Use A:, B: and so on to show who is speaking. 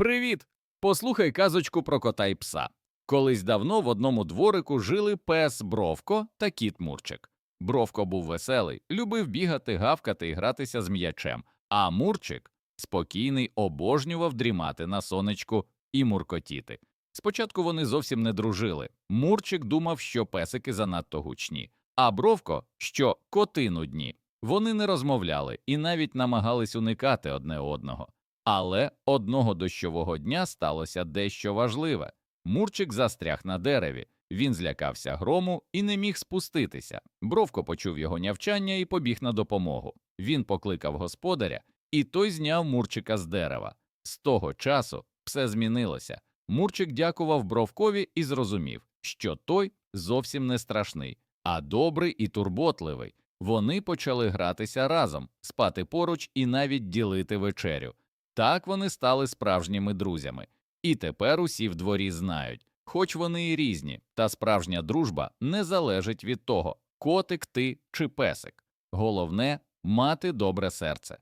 A: Привіт! Послухай казочку про кота й пса. Колись давно в одному дворику жили пес Бровко та кіт Мурчик. Бровко був веселий, любив бігати, гавкати і гратися з м'ячем, а Мурчик спокійний, обожнював дрімати на сонечку і муркотіти. Спочатку вони зовсім не дружили. Мурчик думав, що песики занадто гучні, а Бровко, що коти нудні. Вони не розмовляли і навіть намагались уникати одне одного. Але одного дощового дня сталося дещо важливе. Мурчик застряг на дереві. Він злякався грому і не міг спуститися. Бровко почув його нявчання і побіг на допомогу. Він покликав господаря, і той зняв Мурчика з дерева. З того часу все змінилося. Мурчик дякував Бровкові і зрозумів, що той зовсім не страшний, а добрий і турботливий. Вони почали гратися разом, спати поруч і навіть ділити вечерю. Так вони стали справжніми друзями. І тепер усі в дворі знають, хоч вони і різні, та справжня дружба не залежить від того, котик ти чи песик. Головне мати добре серце.